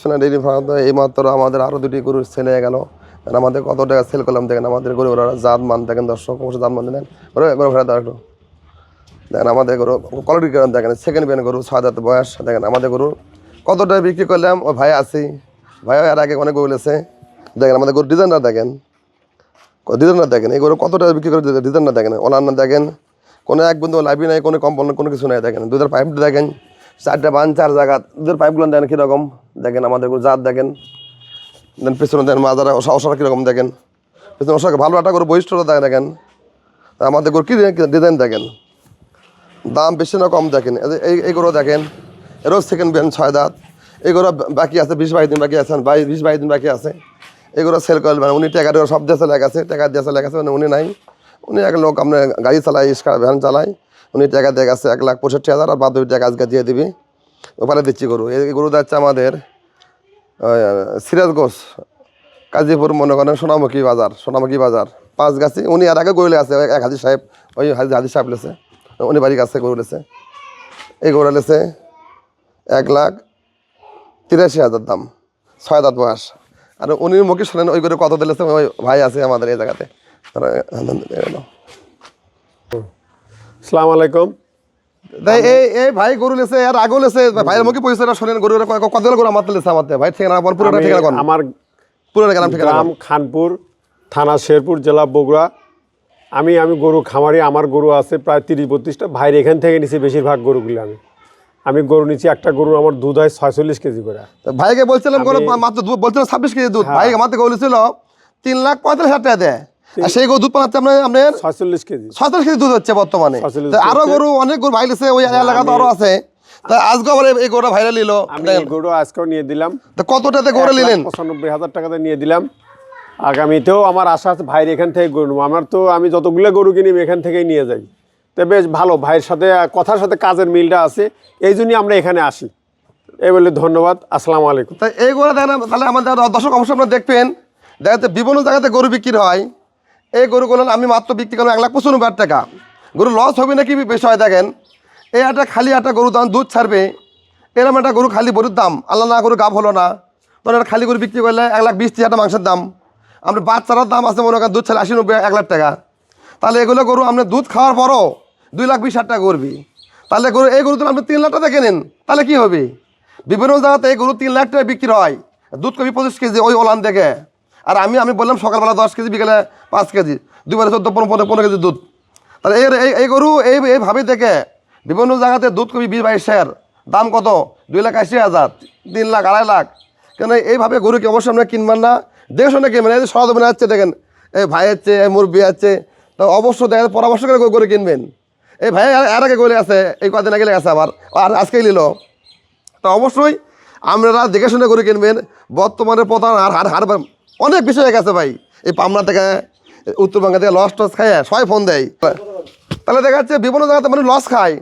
বিসমিল্লাহ dairy farm এই মাত্র আমাদের আরও দুটি গরু হয়ে গেল। আমাদের কত টাকা সেল করলাম দেখেন, আমাদের গরু ওরা জাত মান দেখেন, দর্শক অবশ্যই জাত মান দেন গরু গরু ফেরা একটু। দেখেন, আমাদের গরু কোয়ালিটি কেরম দেখেন সেকেন্ড বিয়ান গরু, ছয় দাঁত বয়স, দেখেন, আমাদের গরু কত টাকা বিক্রি করলাম? ও ভাই আছি। ভাই এর আগে অনেক গরু লেছে দেখেন, আমাদের গরু ডিজাইনার দেখেন। ডিজাইনার দেখেন, এই গরু কত টাকা বিক্রি করে ডিজাইনার দেখেন, ওনার দেখেন। কোনো এক বিন্দু লাইবি নাই, কোনো কম্পাউন্ড কোনো কিছু নাই, দেখেন। দুধের পাইপ দেখেন, চারটা বান, চার জায়গা, দুধের পাইপগুলো দেখেন কীরকম। দেখেন আমাদের জাত দেখেন। দেন পেছনে দেখেন মাজারা অসারা কীরকম দেখেন। পেছনে অসাকে ভালো একটা করে বৈশিষ্ট্যটা দেখেন। আমাদের গরু কী ডিজাইন দেখেন। দাম বেশি না কম দেখেন। এই এইগুলো দেখেন। এরও সেকেন্ড বিয়ান ছয় দাঁত। এগুলো বাকি আছে, বিশ বাইশ দিন বাকি আছে বাইশ বিশ বাইশ দিন বাকি আছে। এগুলো সেল করবেন উনি টাকা দিয়ে সব দেশে লেগে আছে, টাকা দিয়ে লেগে আছে মানে উনি নাই। উনি এক লোক, আপনার গাড়ি চালায় ইস্কার ভ্যান চালায়। উনি টাকা দিয়ে গেছে এক লাখ পঁয়ষট্টি হাজার, আর বাদ টাকা আজকে দিয়ে দিবি। ওখানে দিচ্ছি গরু। এই গরু যাচ্ছে আমাদের সিরাজগঞ্জ, কাজীপুর মনে করেন সোনামুখী বাজার সোনামুখী বাজার। পাঁচ গাছি, উনি আর আগে গরু আছে এক হাজির সাহেব, ওই হাজির হাজির সাহেব লেছে, উনি বাড়ি গাছে গরু লেছে। এই গরু লেছে এক লাখ তিরাশি হাজার দাম, ছয় দাঁত বয়স। আর উনি মুখে শোনেন ওই করে কত দিলেছে? ওই ভাই আছে আমাদের এই জায়গাতে। তারা সালাম আলাইকুম। এই ভাই গরু লেছে আর আগেও লেছে। ভাইয়ের মুখে পয়সাটা শোনেন গরু কত গরু আমার লেছে আমার ভাই ঠিকানা কোন পুরোটা আমি- ঠিকানা কোন আমার পুরোটা গ্রাম ঠিকানা গ্রাম খানপুর থানা শেরপুর জেলা বগুড়া। আমি আমি গরু খামারি আমার গরু আছে প্রায় তিরিশ বত্রিশটা। ভাইয়ের এখান থেকে নিছি বেশিরভাগ গরুগুলো আমি। আমি গরু নিচ্ছি একটা গরু আমার দুধ হয় ছয়চল্লিশ কেজি করে। তো ভাইকে বলছিলাম গরু মাত্র বলছিলাম ছাব্বিশ কেজি দুধ। ভাই আমার থেকে বলেছিল তিন লাখ পঁয়তাল্লিশ হাজার টাকা দেয়। সেই গরু দুধ পাচ্ছে আপনার আপনার ছয়চল্লিশ কেজি। ছয়তাল্লিশ কেজি দুধ হচ্ছে বর্তমানে। আরও গরু অনেক গরু ভাই লেছে ওই আরও আছে। তা আজকে আবার এই গরুটা ভাইরাল নিল আমি গরু আজকেও নিয়ে দিলাম। তো কতটাতে গরু এক নিলেন? পঁচানব্বই হাজার টাকাতে নিয়ে দিলাম। আগামীতেও আমার আশা আছে ভাইয়ের এখান থেকে গরু আমার তো আমি যতগুলো গরু কিনি এখান থেকেই নিয়ে যাই। তো বেশ ভালো ভাইয়ের সাথে কথার সাথে কাজের মিলটা আছে। এই জন্যই আমরা এখানে আসি। এই বলে ধন্যবাদ। আসসালামু আলাইকুম। তা এই গরু দেখেন তাহলে আমাদের দর্শক অবশ্যই আপনারা দেখবেন। দেখা যাচ্ছে বিভিন্ন জায়গাতে গরু বিক্রি হয়। এই গরুগুলো আমি মাত্র বিক্রি করলাম এক লাখ পঁচানব্বই হাজার টাকা। গরু লস হবে না নাকি বিষয় দেখেন। এই একটা খালি একটা গরু দাম দুধ ছাড়বে। এরকম একটা গরু খালি গরুর দাম। আল্লাহ না গরু গাভ হলো না। তখন একটা খালি গরু বিক্রি করলে এক লাখ বিশ হাজার মাংসের দাম। আমরা বাচ্চারার দাম আছে মনে করেন দুধ ছাড়লে আশি নব্বই, এক লাখ টাকা। তাহলে এগুলো গরু আপনি দুধ খাওয়ার পরও দুই লাখ বিশ হাজার টাকা করবি। তাহলে গরু, এই গরু আপনি তিন লাখ টাকা কেনেন তাহলে কি হবে? বিভিন্ন জায়গাতে এই গরু তিন লাখ টাকা বিক্রি হয়। দুধ কবি পঁচিশ কেজি, ওই ওলান থেকে আর আমি আমি বললাম সকালবেলা দশ কেজি, বিকেলে পাঁচ কেজি। দুবারে চোদ্দ, পনেরো পনেরো কেজি দুধ। তাহলে এই, এই- এই গরু, এই এইভাবে দেখে বিভিন্ন জায়গাতে দুধ কবি বিশ বাইশ শেয়ার দাম কত? দুই লাখ আশি হাজার, তিন লাখ, আড়াই লাখ। কেন এইভাবে গরুকে অবশ্যই আপনারা কিনবেন না? দেখে শুনে কিনবেন এই যে মনে যাচ্ছে দেখেন। এই ভাই হচ্ছে এই মুরব্বী আছে, তো অবশ্যই দেখেন, পরামর্শ করে গরু কিনবেন। এই ভাই আর- আগে গরু আছে, এই কদিন আগে গেছে আবার, আর আজকেই নিল। তো অবশ্যই আপনারা দেখে শুনে গরু কিনবেন, বর্তমানে প্রধান আর হার হার অনেক বিষয় হয়ে গেছে ভাই। এই পাবনা থেকে উত্তরবঙ্গ থেকে লস টস খায় সবাই ফোন দেয়। তাহলে দেখা যাচ্ছে বিভিন্ন জায়গাতে মানে লস খায়।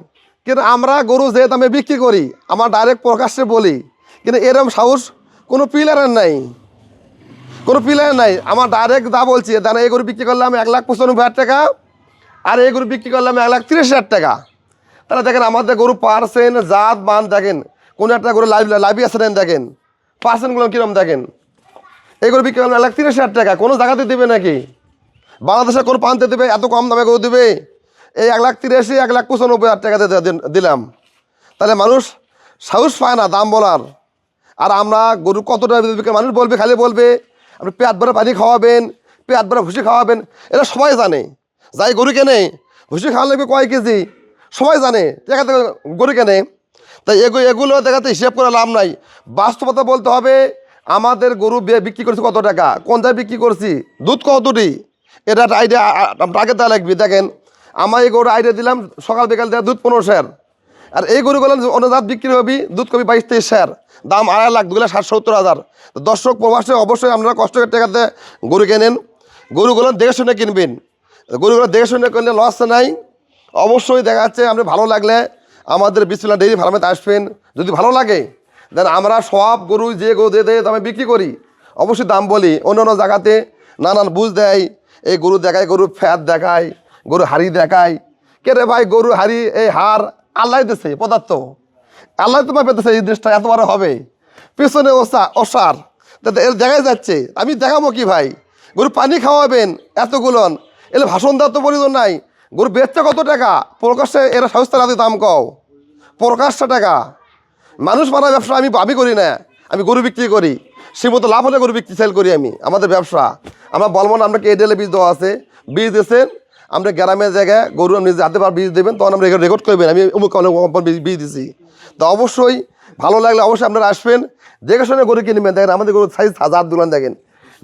কিন্তু আমরা গরু যে দামে বিক্রি করি, আমার ডাইরেক্ট প্রকাশ্যে বলি। কিন্তু এরম সাহস কোনো পিলারের নাই। কোনো পিলার নাই। আমার ডাইরেক্ট দা বলছি দাম এই গরু বিক্রি করলাম এক লাখ পঁচানব্বই হাজার টাকা, আর এই গরু বিক্রি করলাম এক লাখ তিরিশ হাজার টাকা। তাহলে দেখেন আমাদের গরু পার্সেন্ট, জাত, মান দেখেন। কোনো একটা গরু লাইভ লাইভি আছে দেখেন। পার্সেন্টগুলো কীরকম দেখেন? এই গরু বিক্রি করলাম এক লাখ তিরিশ হাজার টাকা। কোনো জায়গাতে দেবে নাকি? বাংলাদেশে কোনো প্রান্তে দেবে? এত কম দামে গরু দেবে? এই এক লাখ তিরাশি, এক লাখ পঁচানব্বই হাজার টাকাতে দিলাম। তাহলে মানুষ সাহস পায় না দাম বলার। আর আমরা গরু কতটা বিক্রি- মানুষ বলবে, খালি বলবে, আপনি পেট ভরে পানি খাওয়াবেন, পেট ভরে ভুসি খাওয়াবেন। এটা সবাই জানে। যাই গরু কেনে, ভুসি খাওয়া লাগবে কয় কেজি? সবাই জানে, দেখা গরু কেনে। তাই এগুলো এগুলো দেখাতে হিসেব করে লাভ নাই। বাস্তবতা বলতে হবে আমাদের গরু বিক্রি করছি কত টাকা? কোন জায়গায় বিক্রি করছি? দুধ কতটি এটা আইডিয়া আগে দেওয়া লাগবে, দেখেন। আমার এই গরু আইডিয়া দিলাম, সকাল বিকাল দেওয়া দুধ পনেরো শেয়ার আর এই গরুগুলো অন্য জাত বিক্রি হবি, দুধ কবি বাইশ তেইশ শেয়ার দাম আড়াই লাখ দুগুলো ষাট সত্তর হাজার। তো দর্শক, প্রবাসে অবশ্যই আপনারা কষ্ট করে টাকাতে গরু কেনেন গরুগুলো দেখে শুনে কিনবেন। গরুগুলো দেখে শুনে কিনলে লস নাই। অবশ্যই দেখা যাচ্ছে আপনি ভালো লাগলে আমাদের বিসমিল্লা ডেইরি ফার্মেতে আসবেন। যদি ভালো লাগে দেন আমরা সব গরু যে গরু দিয়ে দেয় দামে বিক্রি করি। অবশ্যই দাম বলি, অন্য অন্য জায়গাতে নানান বুঝ দেয়, এই গরু দেখায়, গরু ফ্যাট দেখায়, গরু হাড়ি দেখায়। কে রে ভাই, গরু, হাড়ি, এই হাড় আল্লাহ দিছে, পদার্থ। আল্লাহ তোমার পেতেছে, এই জিনিসটা এত বড় হবে। পেছনে ওসা অসার এর দেখা যাচ্ছে। আমি দেখাবো কি ভাই? গরু পানি খাওয়াবেন, এতগুলন। এলে ভাষণ দেওয়ার তো প্রয়োজন নাই। গরু বেচছে কত টাকা? প্রকাশ্যে এরা সংস্থা রাতে দাম কও। প্রকাশ্যে টাকা। মানুষ মারা ব্যবসা, আমি আমি করি না। আমি গরু বিক্রি করি। সে মতো লাভ হলে গরু বিক্রি সেল করি আমি, আমাদের ব্যবসা। আমরা বলব না আপনাকে এডেলে বীজ দেওয়া আছে? বীজ দিয়েছেন, আমরা গ্রামের জায়গায় গরু আপনি যাতে পার বীজ দেবেন, তখন আমরা রেকর্ড করবেন। আমি অমুক বীজ- দিছি। তো অবশ্যই ভালো লাগলে অবশ্যই আপনারা আসবেন। দেখে শুনে গরু কিনবেন, দেখেন আমাদের গরু সাইজ হাজার দুলান, দেখেন।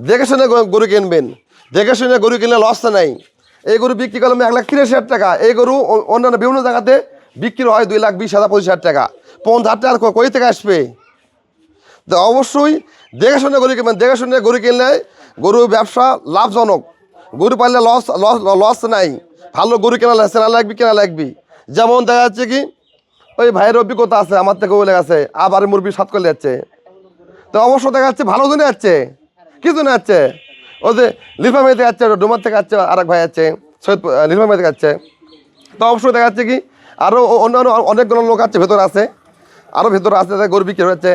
দেখে শুনে গরু- গরু কিনবেন। দেখে শুনে গরু কিনলে লস নাই। এই গরু বিক্রি করলাম এক লাখ তিরিশ হাজার টাকা। এই গরু অন্যান্য বিভিন্ন জায়গাতে বিক্রি হয় দুই লাখ বিশ হাজার, পঁচিশ হাজার টাকা। পঞ্চাশ হাজার টাকা কই থেকে আসবে? তো অবশ্যই দেখে শুনে গরু কিনবেন দেখে শুনে গরু কিনলে গরু ব্যবসা লাভজনক। গরু পাললে লস লস লস নাই। ভালো গরু কেনা লাগছে না লাগবি, কেনা লাগবি। যেমন দেখা যাচ্ছে কি, ওই ভাইয়ের অভিজ্ঞতা আছে, আমার থেকে ওই গেছে, আবার মুরগি সাত করে যাচ্ছে। তো অবশ্য দেখা যাচ্ছে ভালো জনে যাচ্ছে। কি জন্য যাচ্ছে? ও যে লিফা মেয়ে থেকে যাচ্ছে, ডোমার থেকে যাচ্ছে আর এক ভাই আছে, সৈয়দ লিফা মেয়ে থেকে যাচ্ছে। তো অবশ্যই দেখা যাচ্ছে কি আরও অন্যান্য অনেকগুলো লোক আছে, ভেতরে আছে। আরও ভেতরে আস্তে আস্তে গরু বিক্রি হচ্ছে।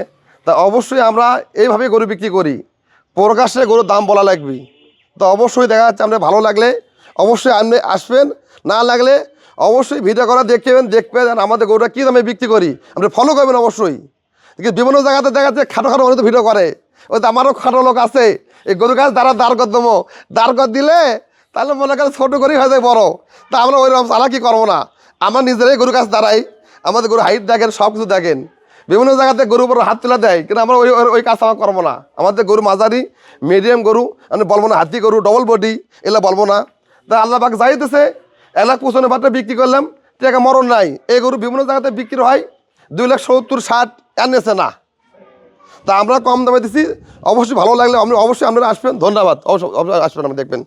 তা অবশ্যই আমরা এইভাবে গরু বিক্রি করি। প্রকাশ্যে গরুর দাম বলা লাগবে। তো অবশ্যই দেখা যাচ্ছে আমরা ভালো লাগলে অবশ্যই আপনি আসবেন। না লাগলে অবশ্যই ভিডিও করা দেখবেন দেখবেন আমাদের গরুটা কী দামে বিক্রি করি। আপনি ফলো করবেন অবশ্যই। কিন্তু বিভিন্ন জায়গাতে দেখা যাচ্ছে খাটো খাটো অনেক ভিডিও করে। ওই তো আমারও খাটো লোক আছে। এই গরু গাছ দ্বারা দাঁড় কর দেবো। দাঁড় কর দিলে তাহলে মনে করেন ছোটো করেই হয়ে যায় বড়। তা আমরা ওইরকম চালাকি করব না। আমরা নিজেরাই গরু গাছ দাঁড়াই আমাদের গরু হাইট দেখেন, সব কিছু দেখেন। বিভিন্ন জায়গাতে গরু উপর হাত তুলে দেয়, কিন্তু আমরা ওই ওই- কাজ আমরা করব না। আমাদের গরু মাঝারি মিডিয়াম গরু, আমি বলব না হাতি গরু ডবল বডি এগুলো বলব না। তা আল্লাহ পাক যাইতেছে এক লাখ পঁচানো ভাতটা বিক্রি করলাম, টাকা মরণ নাই। এই গরু বিভিন্ন জায়গাতে বিক্রি হয়, দুই লাখ সত্তর, ষাট এনেছে না। তা আমরা কম দামে দিছি, অবশ্যই ভালো লাগলে আপনি অবশ্যই আপনারা আসবেন। ধন্যবাদ। অবশ্যই অবশ্যই আসবেন, আপনি দেখবেন।